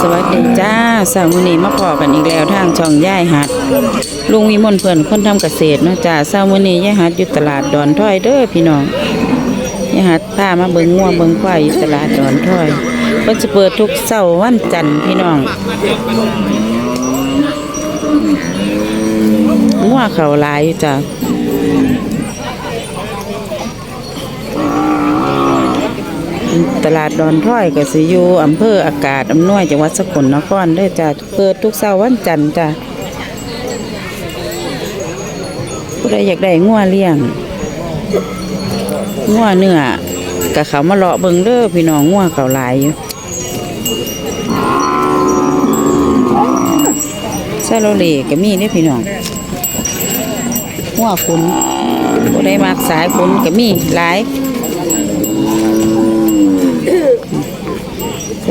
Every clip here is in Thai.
สวัสดีจ้าสาวมือนี้มาพอกันอีกแล้วทางช่องย่ายหัด ลุงวิมลเพิ่อนคนทำเกษตรเนาะจ้าสาวมือนี้ย่ายหัดอยู่ตลาดดอนถ้อยเด้อพี่น้องย่ายหัดพามาเบิ่งงัวเบิ่งควายอยู่ตลาดดอนถ้อยเพิ่นจะเปิดทุกเสาร์วันจันทร์พี่น้องงัวเขาลายอยู่จ้า ตลาดดอนถ้อยกสิอยู่อำเภออากาศอำนวยจังหวัดสกลนครเด้จ้ะเปิดทุกเสาร์วันจันทร์จ้ะผู้ใดอยากได้งัวเลี้ยงงัวเนื้อก็เขามาเลาะเบิงเด้อพี่น้องงัวเขาหลายอยู่ซาโลเลก็มีเด้อพี่น้องงัวขุนผู้ใดมักสายขุนก็มีหลาย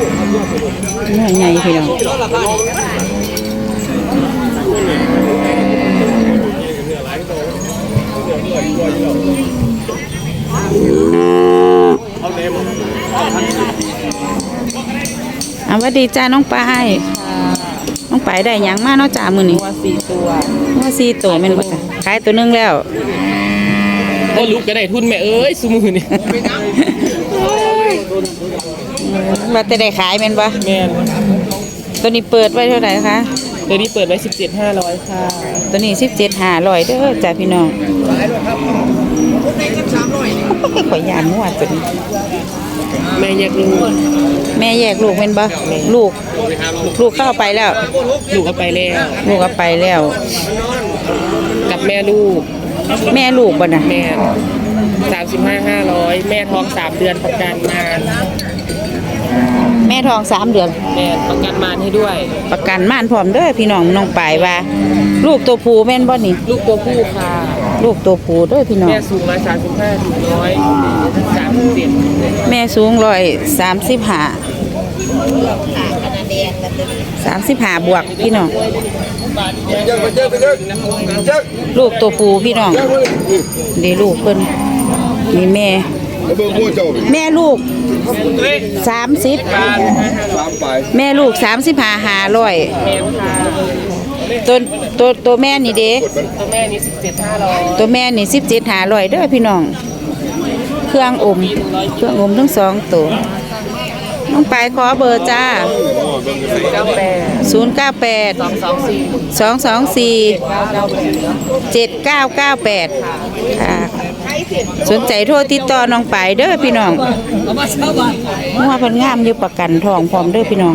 เนื้อใหญ่พี่น้องอาวัสดีจ้าน้องปายน้องปายได้หยังมาเนาะจ้ามื้อนี้ตัวสี่ตัวว่าสี่ตัวแม่นบ่จ้ะขายตัวหนึงแล้วก็ลุกก็ได้ทุนแม่เอ้ยสมือนี่ ว่าแต่ได้ขายแม่นบ่แม่นตัวนี้เปิดไว้เท่าไหร่คะ ตัวนี้เปิดไว้สิบเจ็ดห้าร้อยค่ะตัวนี้17,500เด้อจ้าพี่น้องข่อยยานมั่วตัวนี้แม่แยกลูกแม่แยกลูกแม่นบ่ลูก ลูกเข้าไปแล้ว ลูกเอาไปแล้ว ลูกเอาไปแล้ว กับแม่ลูก แม่ลูกบ่น่ะแม่สามสิบห้าห้าร้อยแม่ท้องสามเดือนประกันมานแม่ ท้องสามเดือน แม่ประกันมานให้ด้วย ประกันม่านพร้อมเด้อพี่น้องน้องปายว่า ลูกตัวผู้แม่นบ่นี่ ลูกตัวผู้ค่ะ ลูกตัวผู้เด้อพี่น้อง แม่สูงร้อยสามสิบห้าถึงร้อยสามสิบเจ็ดแม่สูงร้อยสามสิบห้าสามสิบห้าบวกพี่น้อง ลูกตัวผู้พี่น้องเดี๋ยวลูกเพิ่นนี่แม่ เบิ่งพวกเจ้านี่แม่ลูกสามสิบสามไปแม่ลูกสามสิบห้าห้าร้อยแม่ค่ะตัวตัวตัวแม่นี่เด้ตัวแม่นี้สิบเจ็ดห้าร้อยตัวแม่นี่สิบเจ็ดหาร้อยเด้อพี่น้อง เครื่องอม เครื่องอมทั้งสองตัวน้องปายขอเบอร์จ้าเก้าแปดศูนย์เก้าแปดสองสองสี่สองสองสี่เก้าแปดเจ็ดเก้าเก้าแปดค่ะ สนใจโทรติดต่อน้องปายเด้อพี่น้องมัวเพันงามอยู่ประกันทองพร้อมเด้อพี่น้อง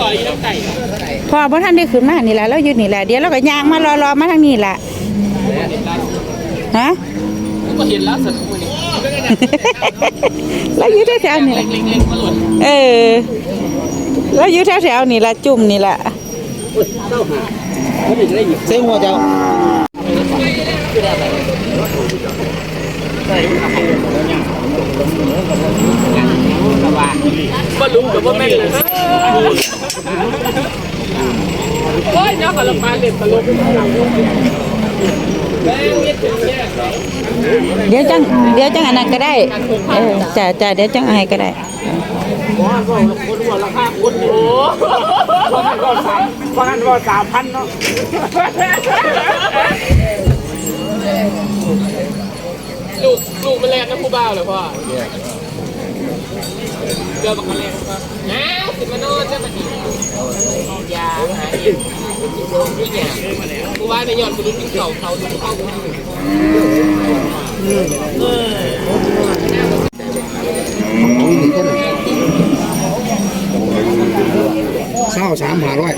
ต่อยน้ำไก่พอบ่ท่านได้ขึ้นมานี่แหละแล้วยู่นี่แหละเดี๋ยวเราก็ย่างมารอรอมาทางนี้แหละ ฮะก็เห็นแล้วสัตว์มือนี้แล้วอยู่แถวๆนี่แหละเล็งๆมาหล่นเออแล้วอยู่แถวๆนี่แหละจุ่มนี่แหละเส้นหัวเจ้าบ่รู้กับว่าแม่นเลยโอ้ยเนาะกับละปาเล่นตลกแม่ เงียบเงียบเดี๋ยวจังเดี๋ยวจังอันนั้นก็ได้เออจ้าจ้าเดี๋ยวจังอะไรก็ได้ลูกลูกมันแรงนะผู้บ่าวเลยพ่อ เดี๋ยวบักมันแรงครับนะสิมาโนอนจะมาดียาหาเองโดนี่เนี่ยผู้ว่าในยอดคุณดูเขาเขาดูเข้ากูเศร้าสามหาร้อย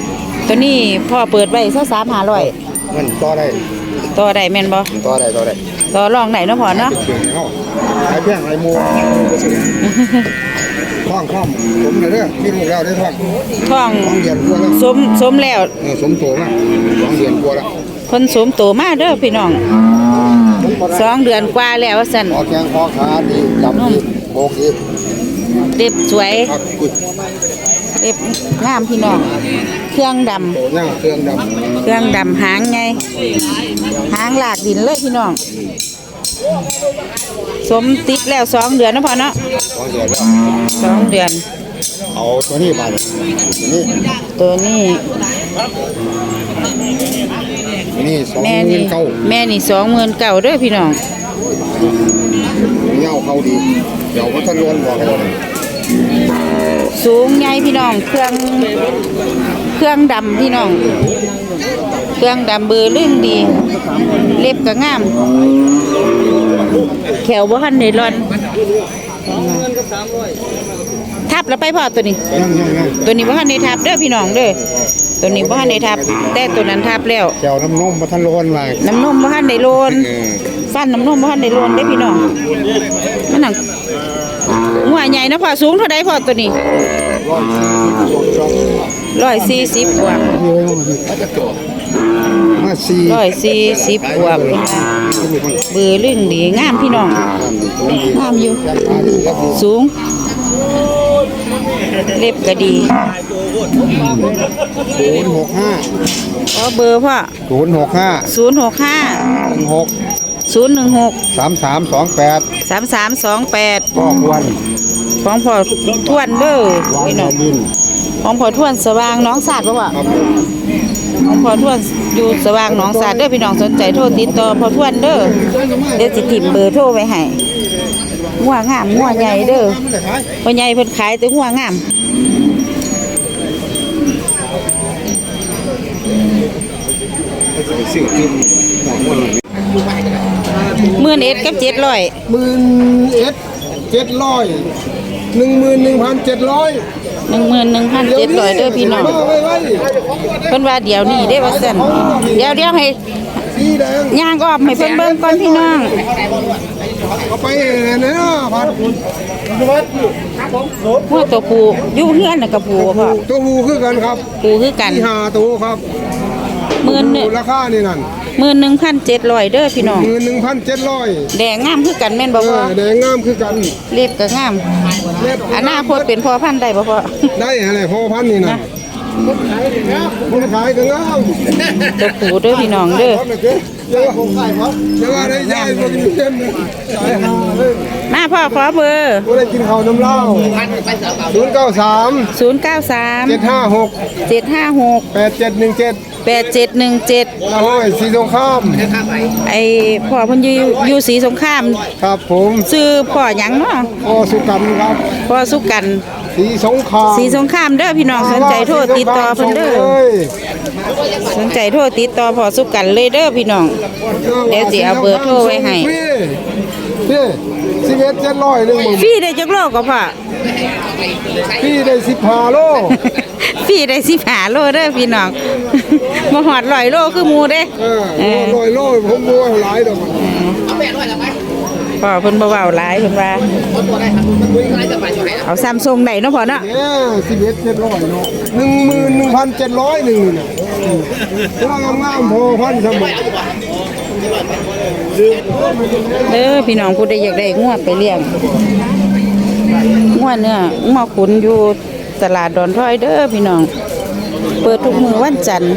ตัวนี้พ่อเปิดไว้เท่าสามหาร้อยมันต่อได้ต่อได้แม่นบ่ต่อได้ต่อได้ต่อรองไหนเนาะพ่อเนาะเก่งเขายเพียงไอ้มู ท่องท่องผมเลยเด้อที่ลูกแล้วได้ท่องท้องท่องเดือนกว่าแล้วสมสมแล้วเออสมโตมากท่องเดือนกว่าแล้วคนสมโตมาเด้อพี่น้องสองเดือนกว่าแล้วว่าซั่นคอแข้งคอขาดีจับดีโบกดีเด็บสวยครับกุดเด็บงามพี่น้อง เครื่องดำโตย่างเครื่องดเครื่องดำหางไง หางหลากดินเลยพี่น้อง สมติดแล้วสองเดือนนะพ่อเนาะำท่องเดือนแล้วสองเดือน เอาตัวนี้มาตัวนี้ตัวนี้นี่สองแม่หมื่นี่นเก้าแม่นี่สองหมื่นเก่าเด้อพี่น้องเงาเขาดี เดี๋ยวมันทะลวนบอกกันเลยสูงใหญ่พี่น้อง เครื่อง เครื่องดำพี่น้อง เครื่องดำเบอร์ลื่นดี เล็บก็งาม แขวบ่ทันได้ร่อนทับแล้วไปพอตัวนี้ยังยังยังตัวนี้บ่ทันได้ทับเด้อพี่น้องเด้อตัวนี้บ่ทันได้ทับ แต่ตัวนั้นทับแล้วแก้วน้ำนมมาทะลวนมาน้ำนมบ่ทันได้โลนเออฟันน้ำนมบ่ทันได้โลนเด้อพี่น้องมันหนังหัวใหญ่เนาะพ่อสูงเท่าใดพ่อตัวนี้ร้อยสี่สิบกว่า มาสี่ร้อยสี่สิบกว่าเพิ่นว่าเบือลึงดีงามพี่น้องงามอยู่ สูง เล็บก็ดีศูนย์หกห้าขอเบอร์พ่อศูนย์หกห้าศูนย์หกห้าหนึ่งหกศูนย์หนึ่งหกสามสามสองแปดสามสามสองแปดก็ควรของพ่อทวนเด้อวางพี่แนน้องวดินของพ่อทวนสว่างน้องสาดบ่พ่อครับ ของพ่อทวนอยู่สว่างหนองสาดเด้อพี่น้องสนใจโทรติดต่อพ่อทวนเด้อเดี๋ยวสิถิ่มเบอร์โทรไว้ให้หัวงามหัวใหญ่เด้อพ่อใหญ่เพิ่นขายแต่หัวงามหมื่นเอ็ดกับเจ็ดร้อยหมื่นเอ็ดเจ็ดร้อยหนึ่งหมื่นหนึ่งพันเจ็ดร้อย หนึ่งหมื่นหนึ่งพันเจ็ดร้อยเด้อพี่น้องมาไว้ไว้เพิ่นว่าเดี๋ยวนี้ได้อว่าซั่นเดี๋ยวเดี๋ยวให้สีแดงย่างออกให้เพิ่นเบิ่งก่อนพี่น้องเอาไปนะพันหัวตัวผูอยู่เฮือนน่ะกับผูพ่อตัวหูคือกันครับผูคือกันที่หาตัวครับหมื่นหนึ่งราคานี่นั่นห มื่นหนึ่งพันเจ็ดร้อยเด้อพี่น้องหมื่นหนึ่งพันเจ็ดร้อยแดงงามคือกันแม่นบ่พ่อแดงงามคือกันเล็บก็งามเล็บอนาคตเป็นพ่อพันธุ์ได้บ่พ่อได้อะไรพอพันนี่นะคนขายก็งามตัวผูเด้อพี่น้องเด้อเดี๋ยวผมขายครับเดี๋ยวว่าได้ย้ายมาอยู่เช่นนี้ขายหาเลยมาพ่อขอเบอร์กูได้กินข้าวน้ำเหล้าศูนย์เก้าสาม093เจ็ดห้าหก756 แปดเจ็ดหนึ่งเจ็ด8717ละห้อยสีสงครามไอ้พ่อเพิ่นอยู่อยู่ศรีสงครามครับผมชื่อพ่อหยังเนาะพ่อสุกันครับพ่อสุกันสีสงครามศรีสงครามเด้อพี่น้องสนใจโทรติดต่อเพิ่นเด้อสนใจโทรติดต่อพ่อสุกันเลยเด้อพี่น้อง เดี๋ยวสิเอาเบอร์โทรไว้ให้ พี่สิบเอ็ดเจ็ดร้อยหนึ่งหมื่นฟรีได้จักโลก็พ่อพี่ได้สิบห้าโล ฟรีได้สิบหาโลเด้อพี่น้องมาหอดร้อยโลคือหมูเด้เออเออร้อยโลผมบัวหลายดอกพ่อเพิ่นบ่เว้าหลายเพิ่นว่าเอาซัมซุงได้เนาะพ่อเนาะเนี่ยสิบเอ็ดเจ็ดร้อยเนาะหนึ่งหมื่นหนึ่งพันเจ็ดร้อยหนึ่งน่ะว่างามๆพอพันสมัยเด้อพี่น้องผู้ใดอยากได้งัวไปเลี้ยงงัวเนื้องัวขุนอยู่ ตลาดดอนท้อยเด้อพี่น้อง เปิดทุกมื้อวันจันทร์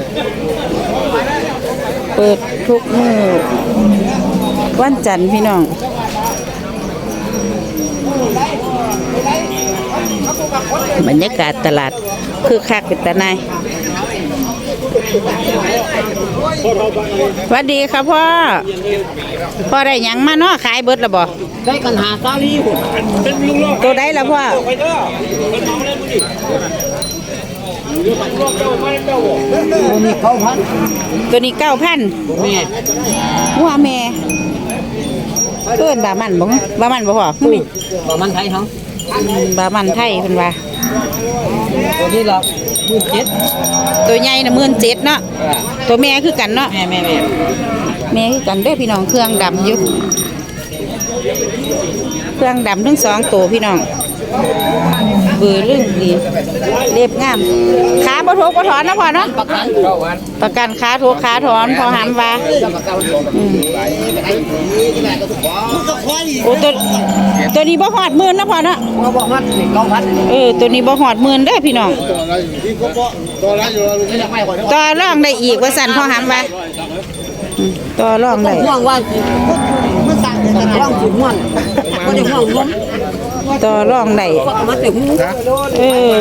เปิดทุกมื้อวันจันทร์พี่น้องบรรยากาศตลาดคือคักเป็นตาในายสวัสดีครับพ่อ พ่อได้หยังมาเนาะขายเบิดและบ่ได้ปัญหาซาลีหุ่นตัวได้ละพ่อ มีเข้าพันตัวนี้เก้าพันแม่หัวแม่เพื่อนบามันบ่บามันบ่พ่อมีบอกมันไทยเขาบามันไทยเพิ่นว่าตัวนี้เราหมื่นเจ็ดตัวใหญ่น่ะหมื่นเจ็ดเนาะตัวแม่คือกันเนาะแม่แม่แม่แม่คือกันเด้อพี่น้องเครื่องดำอยู่เครื่องดำทั้งสองตัวพี่น้อง เบือเรื่องดีเรียบงามขาบ่ทุกบ่ถอนนะพ่อเนาะประกันขาทุกขาถอนพอหามว่าโอ้ตัวตัวนี้บ่หอดหมื่นนะพ่อเนาะเออตัวนี้บ่หอดหมื่นเด้พี่น้องไม่อนต่องได้อีกว่าสั่นพอหามว่าต่อร่องได้ห่วงว่ามันสั่งแต่ห่วงสุดห่วงม่ได้ห่วงล้ม ต่อรองได้มันแต่หูเออ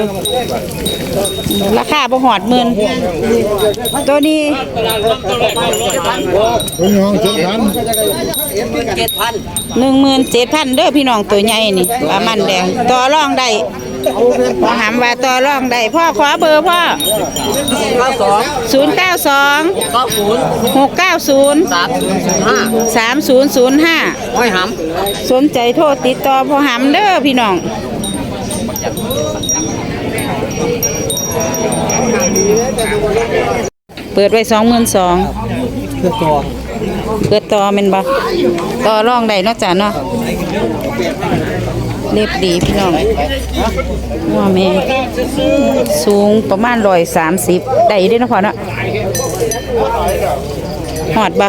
ราคาบ่หอดหมื่นตัวนี้คุณน้องเจ็ดพันเจ็ดพันหนึ่งหมื่นเจ็ดพันเด้อพี่น้องตัวใหญ่นี่ปลามันแดงต่อรองได้ พอหามว่าต่อรองได้พ่อขอเบอร์พ่อเก้าสองศูนย์เก้าสองเก้าศูนย์หกเก้าศูนย์สามศูนย์ห้าสามศูนย์ห้าห้อยหสนใจโทรติดต่อพ่อหำเด้อพี่น้อง เปิดไว้สองหมื่นสองำเพื่อตัวเปิดต่อแมันบ่ต่อรองได้เนาะจ้ะเนาะ เรียบดีพี่น้องว่าแม่สูงประมาณร้อยสามสิบได้อยู่เด้อเนาะพ่อเนาะหอดบ่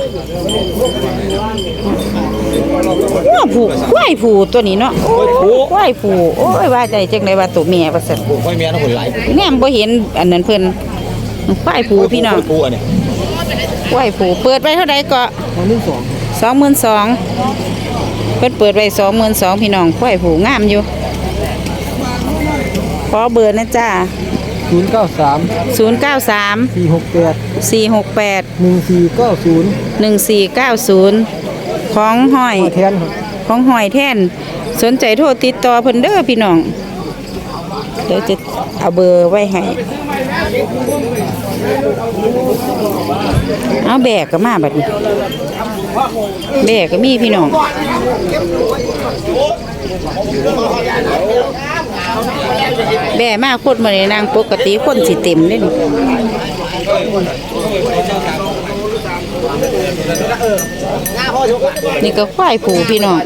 ว่าผูกควายผูตัวนี้เนาะโอ้ยควายผูโอ้ยว่าใจจังไดว่าตัวเมียว่าซั่นไม่มีนะคนไหลแนมบ่เห็นอันนั้นเพิ่นควายผูพี่น้องปูอันนี้ควายผูเปิดไว้เท่าใดก็มันนึ่งสองสองหมื่นสอง เพิ่นเปิดไว้สองหมื่นสองพี่น้องควายผูงามอยู่ ขอเบอร์นะจ้าศูนย์เก้าสามศูนย์เก้าสามสี่หกแปดสี่หกแปดหนึ่งสี่เก้าศูนย์หนึ่งสี่เก้าศูนย์ของห้อยแทนครับของหอยแท่นสนใจโทรติดต่อเพิ่นเด้อพี่น้อง เดี๋ยวจะเอาเบอร์ไว้ให้เอาแบกก็มาบัดนี้ แบกก็มีพี่น้องแบ่มากคนมาในนางปกติคนสิเต็มเลยนี่นี่ก็ควายผูพี่น้อง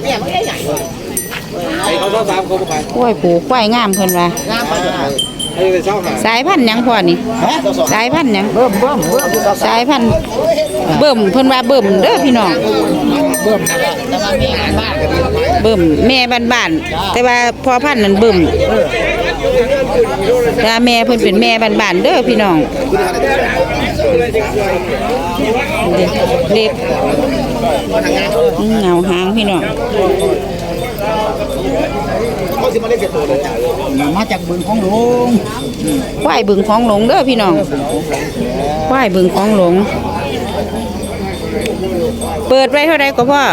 ขาต้องสามคนไปควายผูควายงามเพิ่นว่า สายพันธุ์หยังพ่อนี่สายพันธุ์หยังเบิ่มเบิ่มเบิ่มสายพันธุ์เบิ่มเพิ่นว่าเบิ่มเด้อพี่น้องเบิ่มแต่ว่ามีงานบ้านกันเบิ่มแม่บ้านๆแต่ว่าพ่อพันธุ์นั้นเบิ่มแต่แม่เพิ่นเป็นแม่บ้านๆเด้อพี่น้องเล็บเงาหางพี่น้อง มาจากบึงของหลวงควายบึงของหลงเด้อพี่น้องควายบึงของหลง เปิดไว้เท่าไรก็พ่อ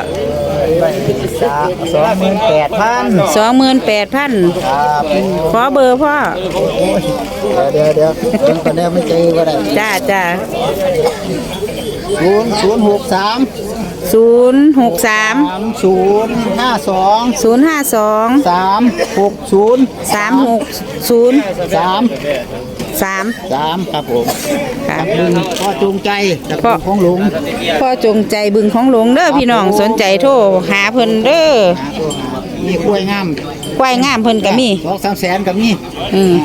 สองหมื่นแปดพันสองหมื่นแปดพันครับขอเบอร์พ่อ เดี๋ยวเดี๋ยวเดี๋ยวตอนนี้ไม่เจอก็ได้จ้าจ้าศูนย์ศูนย์หกสาม ศูนย์หกสามสามศูนย์ห้าสองศูนย์ห้าสองสามหกศูนย์สามหกศูนย์สามสามสามครับผมค่ะบึงพ่อจูงใจจากพ่อบึงของหลวงพ่อจงใจบึงของหลงเด้อพี่น้องสนใจโทรหาเพิ่นเด้อมีกล้วยงามควายงามเพิ่นก็มีสองสามแสนก็มีอืม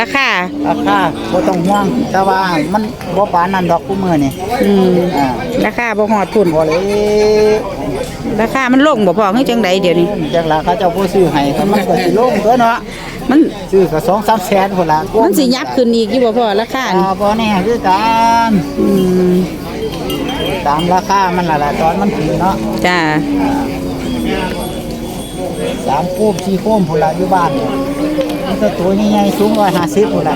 ราคาราคาบ่ต้องห่วงแต่ว่ามันบ่ปานนั้นดอกกูมือนี่อืมอ่าราคาบ่ฮอดพุ่นบ่เลยราคามันลงบ่พอคือจังใดเดี๋ยวนี้จากราเขาเจ้าผู้ซื้อให้ก็มันก็สิลงตัวเนาะมันซื้อก็สองสามแสนพุ่นละมันสิยับขึ้นอีกอยู่บ่พอราคาอ่านี่บ่แน่คือกันอืมตามราคามันล่ะล่ะตอนมันถึงเนาะจ้าสามโคมสี่โคมพุ่นละอยู่บ้านเนี่ย มันก็ตัวใหญ่ๆสูง150พุ่นละ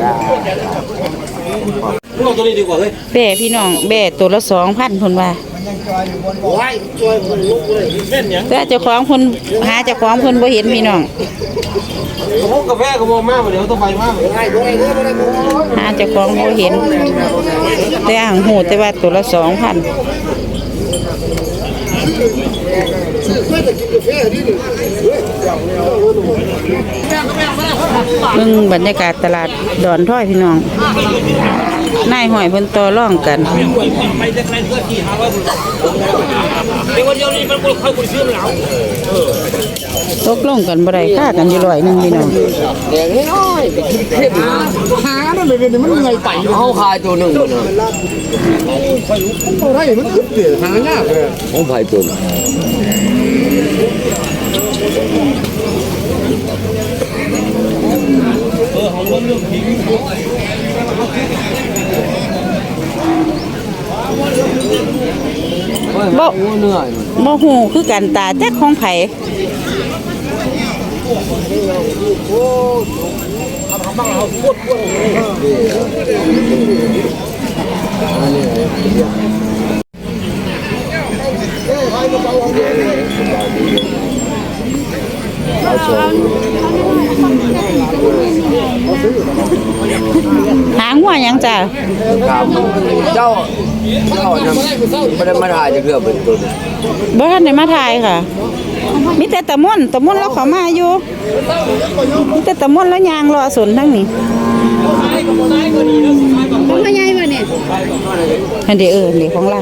จ้าแบ่พี่น้องแบ่ตัวละ2,000เพิ่นว่าแต่เจ้าของเพิ่นหาเจ้าของเพิ่นบ่เห็นพี่น้องผมกาแฟก็บ่มาเดี๋ยวต้องไปมาหาเจ้าของบ่เห็น แต่อ่างหูแต่ว่าตัวละ2,000เพื่อนจะกินกาแฟนี่นี่ เบิ่งบรรยากาศตลาดดอนถ้อยพี่น้องนายหอยเพิ่นต่อร่องกันตกลงกันบ่ได้ค่ากันอยู่ร้อยหนึงพี่น้องแดงน้อยเทียบหาหานั่นเลยเนี่ยมันเหนื่อยไปเขาขายตัวหนึ่งตัวไรมันอึดเดี๋ยหายากเลยผตัว มขายตัวบ่เหนื่อยบ่ฮู้คือกันตาแจักของไผ หางหัวหยังจ้ะครับเจ้าเจ้าเนี่ยไม่ได้มาถ่ายจะเพื่อเป็นตัวบ่ทันได้มาถ่ายค่ะ มีแต่ตะม่อนตะม่อนแล้วเขามาอยู่มีแต่ตะม่อนแล้วยางรอสนทั้งนี้ของใหญ่บ่เนี่ยอันเดียวเออนี่ของเรา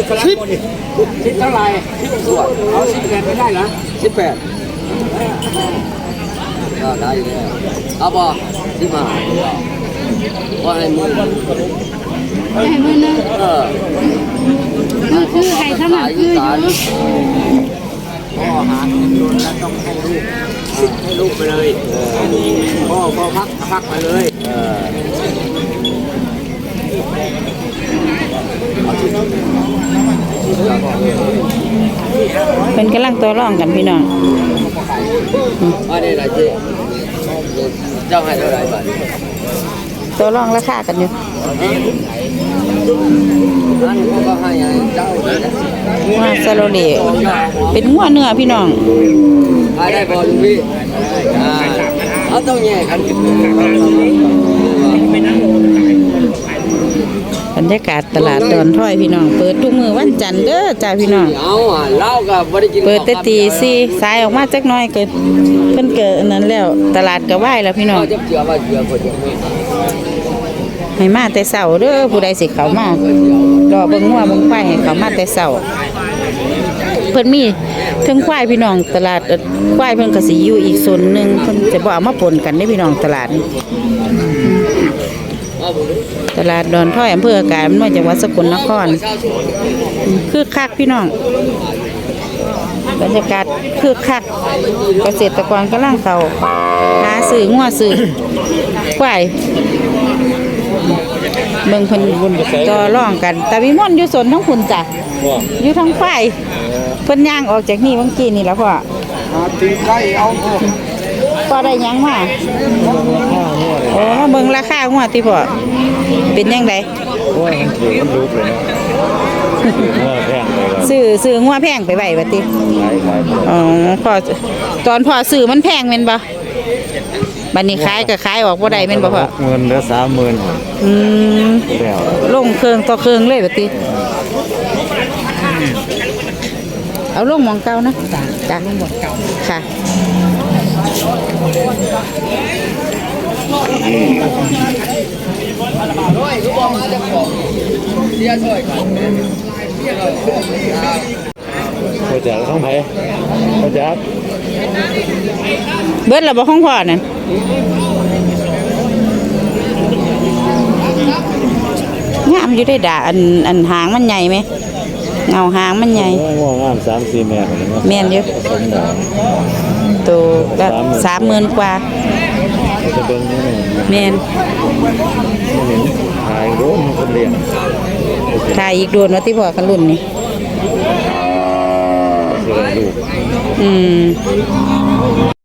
สิบสิบเท่าไหร่สิบส่วนเอาสิบแปดไม่ได้เหรอสิบแปดก็ได้อยู่แล้วเอาบ่สิบห้าว่าให้มึงให้มือนึงเออคือคือให้ทำหนักคืออยู่พ่อหาเงินโดนแล้วต้องให้ลูกให้ลูกไปเลยพ่อพ่อพักพักไปเลย เป็นกำลังตัวร่องกันพี่น้องว่าได้ไรเจ๊เจ้าให้เท่าไหร่บาทตัวร่องราคากันอยู่ว่าซาโลเลเป็นหัวเนื้อพี่น้องได้บอลพี่เขาต้องแยกกัน บ รรยากาศตลาดดอนถ้อยพี่น้อง เปิดทุกมือวันจันทร์เด้อจ้าพี่น้อง เอาอะเล้ากับบริกินเปิดแต่ตีสี่สายออกมาจักหน้อยเกิดเพิ่นเกิดอันนั้นแล้วตลาดก็ไหวแล้วพี่น้องจะเจือว่าเจือคนยังไม่ให้มาแต่เช้าเด้อผู้ใดสิเขามารอเบิ่งหัวเบิ่งควายให้เขามาแต่เช้าเพิ่นมีเทั้งควายพี่น้องตลาดควายเพิ่นก็สิอยู่อีกโซนหนึงเพิ่นจะบ่เอามาปนกันเด้พี่น้องตลาด ตลาดดอนถ้อยอำเภอกาญจนจังหวัดสกลนครเจ้าชนคือคักพี่น้องบรรยากาศคือคักเกษตรกรกำลังเขาหาซื้องัวซื้อควายเบิ่งเพิ่นต่อร่องกัน แต่วิมลอยู่สนทั้งคุณจ้ะอยู่ทั้งควายเพิ่นย่างออกจากนี่เมื่อกี้นี่แล้วพ่อหาตีไก่เอาพ่อได้หยังมาโอ้มาเบิ่ง ราคางัวติพ่อเป็นยังไงโอ้ยมันถือมันรูปเลยเนาะถือว่าแพงไปแล้วซื้อซื้องัวแพงไปไว้บัดติขายขายไปอ๋อพอตอนพอซื้อมันแพงแม่นบ่บัดนี้ขายก็ขายออกบ่ได้แม่นบ่พ่อเงินเหลือสามหมื่นอืมแล้วลงเครื่องต่อเครื่องเลยบัดนี้เอาลงหมองเก่านะจ้ะลงหมองเก่าค่ะ น้อยคือบอกมาจะของเสียช่วยกันพอจากข้างไผพอจากเบิดแล้วบ่ของพ่อนั่นงามอยู่ได้ด่าอันอันหางมันใหญ่ไหมเงาหางมันใหญ่ง่วงงามสามสี่แม่คนนี้แม่นอยู่สมหนาตัวก็สามหมื่นกว่า จะเป็นยังไงแม่นไม่เห็นขายโดนคนเลี้ยงถ่ายอีกโดนว่าที่พ่อกันรุ่นนี่เสือลูกอืม